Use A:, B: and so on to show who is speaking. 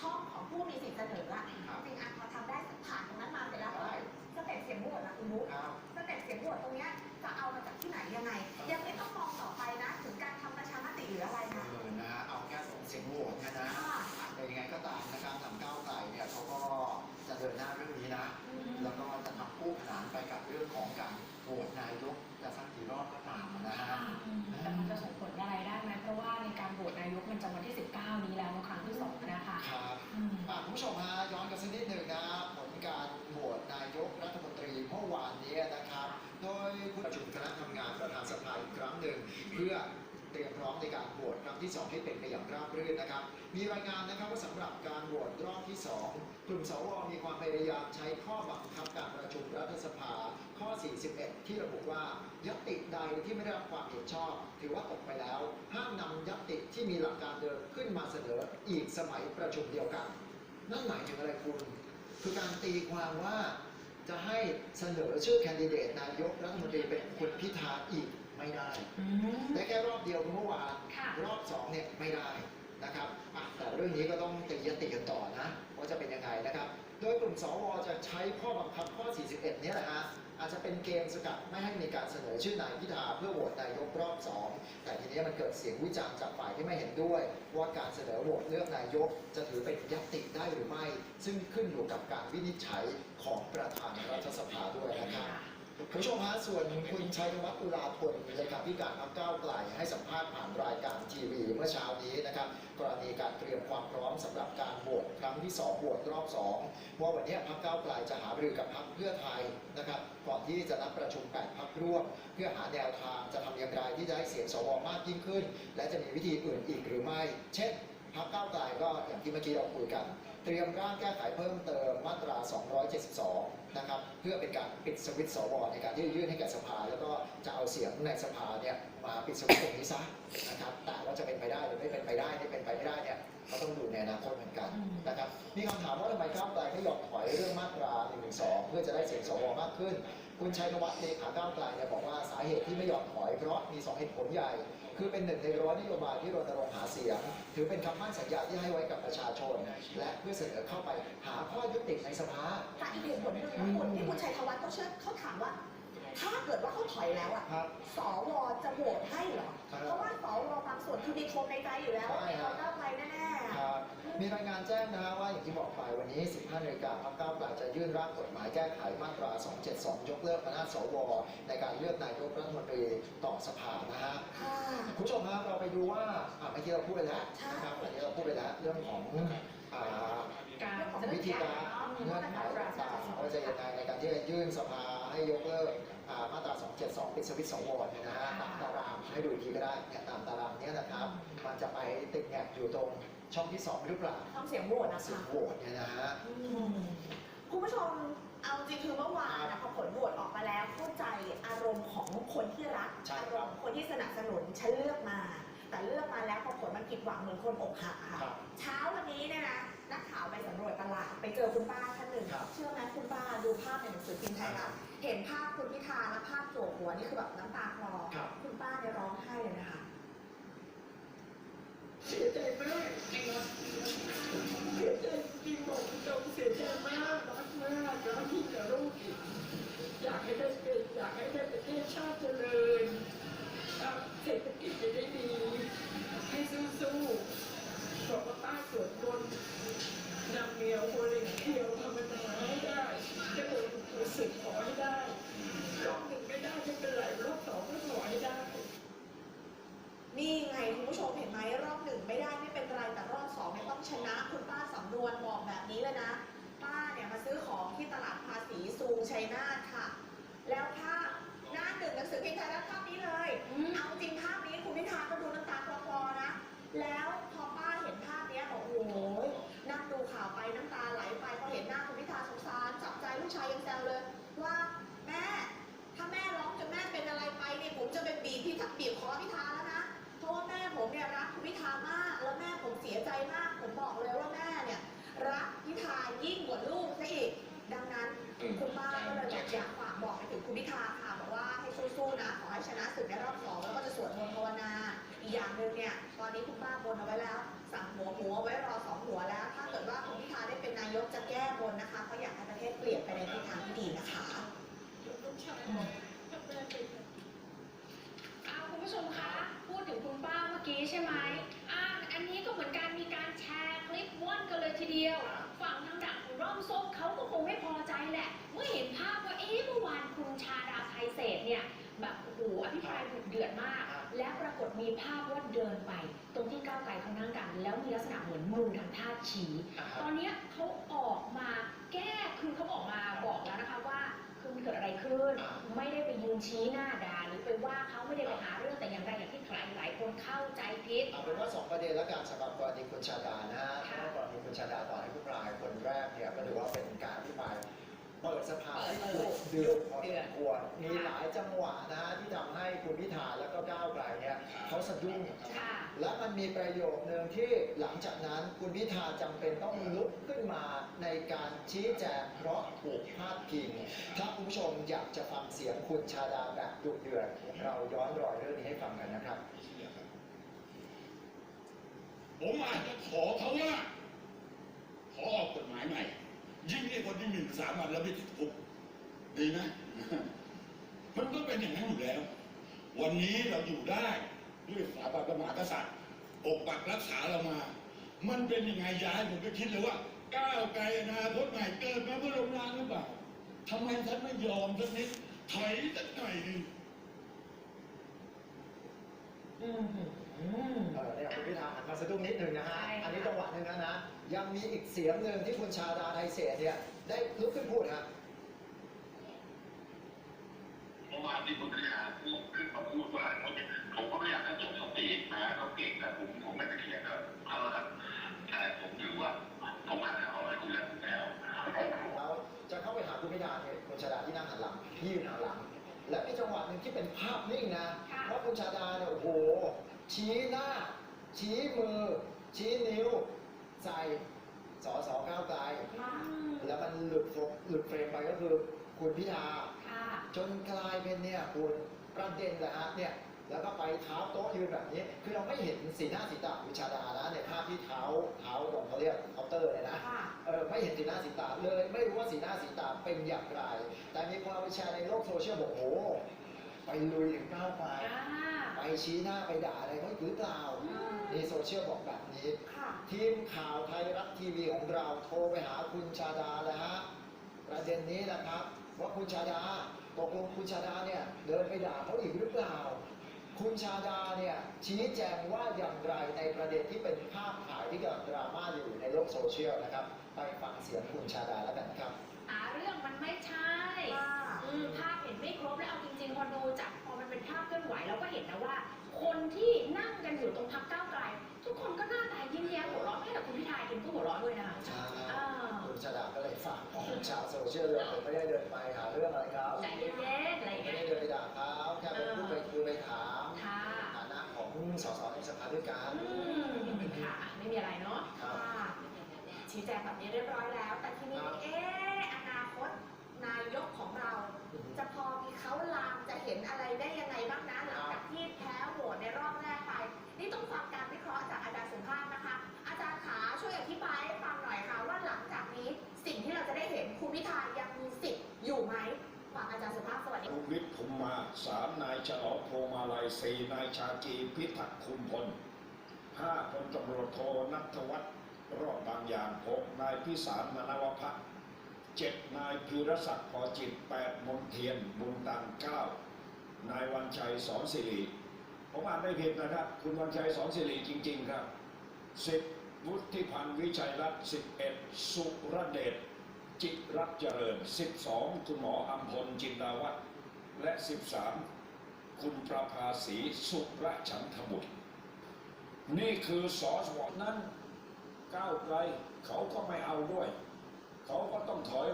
A: ช่องของผู้มีสิทธิ์เสนออะ
B: ครับ
A: จริงๆอะพอทำได้ผ่านตรงนั้นมาเสร็จแล้วก็สเต็ปเสียงโหวตนะคุณบุ๊ค
B: ครับ
A: สเต็ปเสียงโหวตตรงเนี้ย
C: พื่อ
B: เตรียมพร้อมในการโหวตครั้งที่ 2 ให้เป็นไปอย่างราบรื่นนะครับ มีรายงานนะครับว่าสำหรับการโหวตรอบที่ 2 กลุ่มสวมีความพยายามใช้ข้อบังคับการประชุมรัฐสภา ข้อ 41 ที่ระบุว่ายติใดที่ไม่ได้รับความเห็นชอบ ถือว่าตกไปแล้ว ห้ามนำยติที่มีหลักการเดิมขึ้นมาเสนออีกสมัยประชุมเดียวกัน นั่นหมายถึงอะไรคุณ คือการตีความว่าจะให้เสนอชื่อแคนดิเดตนายกรัฐมนตรีเป็นคุณพิธาอีก ไม่ได้
C: อืม
B: ได้แค่รอบเดียวเมื่อวาน
C: ค่ะ
B: รอบสองเนี่ยไม่ได้นะครับอะแต่เรื่องนี้ก็ต้องตียติกันต่อนะว่าจะเป็นยังไงนะครับ โดยกลุ่มสวจะใช้ข้อบังคับข้อ 41 เนี่ยแหละฮะอาจจะเป็นเกมสกัดไม่ให้มีการเสนอชื่อนายพิธาเพื่อโหวตนายกรอบสองแต่ทีนี้มันเกิดเสียงวิจารณ์จากฝ่ายที่ไม่เห็นด้วย ว่าการเสนอโหวตเลือกนายก จะถือเป็นยติได้หรือไม่ ซึ่งขึ้นอยู่กับการวินิจฉัยของประธานรัฐสภาด้วยนะครับคุณ ผู้ชมฮะส่วนคุณชัยวัฒน์ตุลาธนเลขาธิการพรรคก้าวไกลให้สัมภาษณ์ผ่านรายการทีวีเมื่อเช้านี้นะครับกรณีการเตรียมความพร้อมสำหรับการโหวตครั้งที่2โหวตรอบ 2 ว่าวันนี้พรรคก้าวไกลจะหารือกับพรรคเพื่อไทยนะครับก่อนที่จะนัดประชุม8พรรคร่วม เพื่อหาแนวทางจะทำอย่างไรที่จะให้เสียงสวมากยิ่งขึ้น และจะมีวิธีอื่นอีกหรือไม่ เช่นพรรคก้าวไกลก็อย่างที่เมื่อกี้เราคุยกัน ตรียมร่างแก้ไขเพิ่มเติมมาตรา 272 นะครับ เพื่อเป็นการปิดสวิตสวในการที่จะยื่นให้แก่สภา แล้วก็จะเอาเสียงในสภาเนี่ยมาปิดสวิตตรงนี้ซะนะครับ แต่ว่าจะเป็นไปได้หรือไม่เป็นไปได้ไม่เป็นไปไม่ได้เนี่ยก็ต้องดูในอนาคตเหมือนกันนะครับ มีคำถามว่าทำไมก้าวไกลไม่ยอมถอยเรื่องมาตรา 112 เพื่อจะได้เสียงสวมากขึ้น คุณชัยธวัฒน์เลขาก้าวไกลเนี่ยบอกว่าสาเหตุที่ไม่ยอมถอยเพราะมีสองเหตุผลใหญ่ คือเป็นหนึ่งในร้อยนโยบายที่รณรงค์หาเสียง ถือเป็นคำมั่นสัญญาที่ให้ไว้กับประชาชน และเพื่อเสนอเข้าไปหาข้อยุติในสภา
A: แต่อีกเหตุผลหนึ่งนะคุณที่คุณชัยธวัฒน์เขาเชื่อเขาถามว่า ถ้าเกิดว่าเขาถอยแล้วอะ
B: ครับ
A: สวจะโหวตให้เหรอ
B: ครับ
A: เพราะว่าสวบางส่วนคือมีโคมในใจอยู่แล้วว่า
B: ใช่
A: มี
B: ครั
A: เขา
B: บ
A: ก้าวไกลแน่ๆอะ
B: ครับ มีรายงานแจ้งนะฮะว่าอย่างที่บอกไปวันนี้ 15นาฬิกาพรรคก้าวไกลจะยื่นร่างกฎหมายแก้ไขมาตรา 272 ยกเลิกอำนาจสว ในการเลือกนายกรัฐมนตรีต่อสภานะฮะ
A: ค่ะ
B: คุณผู้ชมครับเราไปดูว่าอะเมื่อกี้เราพูดไปแล้วนะครับอันนี้เราพูดไปแล้วเรื่องของอ่า
C: การ
B: วิธีการเงื่อนไขต่างๆว่าจะยังไงในการที่จะยื่นสภาให้ยกเลิกอ่ามาตรา 272 ปิดสวิตช์สวเนี่ยนะฮะตามตารางให้ดูอีกทีก็ได้เนี่ยตามตารางเนี้ยนะครับ มันจะไปติดแงกอยู่ตรง ช่องที่2หรือเปล่า
A: ทำเสียงโหวตนะ
B: เสีย
A: คะ
B: งโหวตเนี่ยนะฮะ
A: อืมคุณผู้ชมเอาจริงคือเมื่อวานนะพอผลโหวตออกมาแล้วเข้าใจอารมณ์ของคนที่รัก
B: ใช่
A: อา
B: ค
A: ร
B: รับ
A: มณ์คนที่สนับสนุนฉันเลือกมา แต่เลือกมาแล้วพอผลมันผิดหวังเหมือนคนอกหักอะค่ะ
B: ครับ
A: เช้าวันนี้เนี่ยนะนักข่าวไปสำรวจตลาดไปเจอคุณป้าท่านหนึ่ง
B: ครับ
A: เชื่อไหมคุณป้าดูภาพในหนังสือพิมพ์ไทยรัฐเห็นภาพคุณพิธาและภาพโจหัวนี่คือแบบน้ำตาคลอ
B: ครับ
A: คุณป้าเนี่ยร้องไห้เลยนะคะ
D: เสียใจมากเสียใจจริงบอกตรงเสียใจมากรักมากรักที่จะรู้อีกอยากให้ได้เป็นอยากให้ได้ประเทศชาติเจริญอะเศรษฐกิจจะได้ดี ให้สู้ๆบอกว่าป้าสวดมนต์นำเมียวโฮลิงเที่ยวธรรมดาให้ได้จะโดนรู้สึกขอให้ได้รอบหนึ่งไม่ได้ไม่เป็นไรรอบสองก็ขอให้ได้
A: นี่ไงคุณผู้ชมเห็นไหมรอบหนึ่งไม่ได้ไม่เป็นไรแต่รอบสองเนี่ยต้องชนะคุณป้าสำนวนบอกแบบนี้เลยนะ ป้าเนี่ยมาซื้อของที่ ตลาดภาษีซูงชัยนาทค่ะ แล้วภาพหน้าหนึ่งหนังสือพิมพ์ไทยรัฐภาพนี้เลยเอาจริงภาพนี้คุณพิธาก็ดูน้ำตาคลอๆนะ แล้วพอป้าเห็นภาพเนี้ยบอกโอ้โหนั่งดูข่าวไปน้ำตาไหลไปพอเห็นหน้าคุณพิธาสงสารจับใจลูกชายยังแซวเลย ว่าแม่ถ้าแม่ร้องจนแม่เป็นอะไรไปเนี่ยผมจะเป็นบีบพี่ทักบีบคอพิธาแล้วนะ เพราะว่าแม่ผมเนี่ยรักคุณพิธามาก แล้วแม่ผมเสียใจมาก ผมบอกเลยว่าแม่ คุณพิธาค่ะบอกว่าให้สู้ๆนะขอให้ชนะศึกในรอบสองแล้วก็จะสวดมนต์ภาวนา อีกอย่างหนึ่งเนี่ยตอนนี้คุณป้าบนเอาไว้แล้ว สั่งหัวหมูเอาไว้รอสองหัวแล้ว ถ้าเกิดว่าคุณพิธายกจะแก้บนนะคะเพราะอยากให้ประเทศเปลี่ยน
D: เศ
C: ษเนี่ยแบบโอ้โหอภิปรายดุเดือดมาก และปรากฏมีภาพว่าเดินไป ตรงที่ก้าวไกลเขานั่งกัน แล้วมีลักษณะเหมือนมือทำท่าชี้
B: อ่า
C: ตอนเนี้ยเขาออกมาแก้คือเขาออกมาบอกแล้วนะคะว่าคือมันเกิดอะไรขึ้น
B: อ่า
C: ไม่ได้ไปยืนชี้หน้าด่าหรือไปว่าเขาไม่ได้ไปหาเรื่องแต่อย่างไรอย่างที่ใครหลายคนเข้าใจผิด
B: เอาเป็นว่าสองประเด็นแล้วกันสำหรับกรณีคุณชาดานะฮะเพ
C: ค่ะ
B: ราะว่ากรณีคุณชาดาตอนที่ผู้ปลายคนแรกเนี่ยก็ถือว่าเป็นการอธิบาย เปิดสภาที่ดุเดือดพอสมควรมีหลายจังหวะนะฮะที่ทำให้คุณพิธาแล้วก็ก้าวไกลเนี่ยเขาสะดุ้ง
C: ค่ะ
B: และมันมีประโยคนึงที่หลังจากนั้นคุณพิธาจำเป็นต้องลุกขึ้นมาในการชี้แจงเพราะถูกพาดพิงถ้าคุณผู้ชมอยากจะฟังเสียงคุณชาดาแบบดุเดือดเราย้อนรอยเรื่องนี้ให้ฟังกันนะครับ
E: ผมอาจจะขอเขาว่า ขอออกกฎหมายใหม่ ยิ่งไอ้คนที่หมิ่นสามัญแล้วไม่ติดคุกดีไหมมันก็เป็นอย่างนั้นอยู่แล้ว วันนี้เราอยู่ได้ด้วยสถาบันพระมหากษัตริย์ปกปักรักษาเรามา มันเป็นยังไงย้ายผมก็คิดเลยว่าก้าวไกลอนาคตใหม่เกิดมาเพื่อล้มล้างหรือเปล่าทำไมท่านไม่ยอมสักนิดถอยสักหน่อยหนึง
C: อืม
B: เออเนี่ยคุณพิธาหันมาสะดุ้งนิดหนึ่งนะฮะ
C: ใช่ค่ะ
B: อันนี้จังหวะหนึ่งนะนะ ยังมีอีกเสียงหนึ่งที่คุณชาดาไทยเศษเนี่ยได้ลุกขึ้นพูดฮะ
F: เมื่อวานที่คุณพิธาพูดขึ้นมาพูดว่าผมก็ไม่อยากให้จบสตินะเขาเก่งแต่ผมผมไม่ไปเถียงกับเขาหรอกครับแต่ผมถือว่าผมอาจจะเอาอะไรคุณแล้วแล้ว
B: แล้วจะเข้าไปหาคุณพิธาเนี่ยคุณชาดาที่นั่งหันหลังที่ยืนหันหลัง และมีจังหวะหนึ่งที่เป็นภาพนิ่งนะ
C: ค่ะ
B: เพราะคุณชาดาเนี่ยโอ้โห ชี้หน้า ชี้มือ ชี้นิ้ว ใส่สอสอก้าวไกล
C: ค่ะ
B: แล้วมันหลุดโฟหลุดเฟรมไปก็คือคุณพิธา
C: ค่ะ
B: จนกลายเป็นเนี่ยคุณประเด็นแหละฮะเนี่ยแล้วก็ไปเท้าโต๊ะยืนแบบนี้ คือเราไม่เห็นสีหน้าสีตาคุณชาดานะในภาพที่เท้าเท้าตรงเขาเรียกเคาน์เตอร์เนี่ยนะ
A: ค่ะ
B: เออไม่เห็นสีหน้าสีตาเลย ไม่รู้ว่าสีหน้าสีตาเป็นอย่างไร แต่มีคนเอาไปแชร์ในโลกโซเชียลบอกโอ้โหไปลุยถึงก้าวไป
C: อ่า
B: ไปชี้หน้าไปด่าอะไรเขาหรือเปล่า
C: อืม
B: นี่โซเชียลบอกแบบนี้
A: ค่ะ
B: ทีมข่าวไทยรัฐทีวีของเราโทรไปหาคุณชาดาแล้วฮะประเด็นนี้แหละครับ ว่าคุณชาดาตกลงคุณชาดาเนี่ยเดินไปด่าเขาอีกหรือเปล่า คุณชาดาเนี่ยชี้แจงว่าอย่างไรในประเด็นที่เป็นภาพถ่ายที่กำลังดราม่าอยู่ในโลกโซเชียลนะครับ ไปฟังเสียงคุณชาดาแล้วกันครับ
C: ใช่
A: คุ
C: ณ
B: ชาดาก็เลยฝากของชาวโซเชียลเลยผมไม่ได้เดินไปหาเรื่องอะไรครับ
C: ใจเย็นๆอะไรอย่าง
B: ไม่
C: เงี้ย
B: ได้เดินไปด่าเขาแค่ไปพูดไปคุยไปถาม
C: ค่ะ
B: ฐานะของสสในสภาด้วยกัน
C: อืมค่ะไม่มีอะไรเนาะ
B: ครับ
A: ค่ะชี้แจงแบบนี้เรียบร้อยแล้ว แต่ทีนี้
B: ครับ
A: เอ๊ะอนาคต นายกของเรา จะพอมีเขาลางจะเห็นอะไรได้ยัง
G: สี่นายชากีพิทักษ์คุมพลห้าพลตำรวจโทนัทวัฒน์รอบบางอย่างหกนายพิสารมนวพัฒน์เจ็ดนายพีรศักดิ์พอจิตแปดมนเทียนบุญตันเก้านายวันชัยสอนสิริผมอ่านไม่ผิดนะครับ คุณวันชัยสอนสิริจริง ๆ ครับสิบวุฒิพันธ์วิชัยรัตน์สิบเอ็ดสุรเดชจิตรักเจริญ12คุณหมออัมพลจินดาวัฒน์และ13 คุณประภาสีสุรฉันทบุตร นี่คือสอสวนั้นก้าวไกลเขาก็ไม่เอาด้วย เขาก็ต้องถอย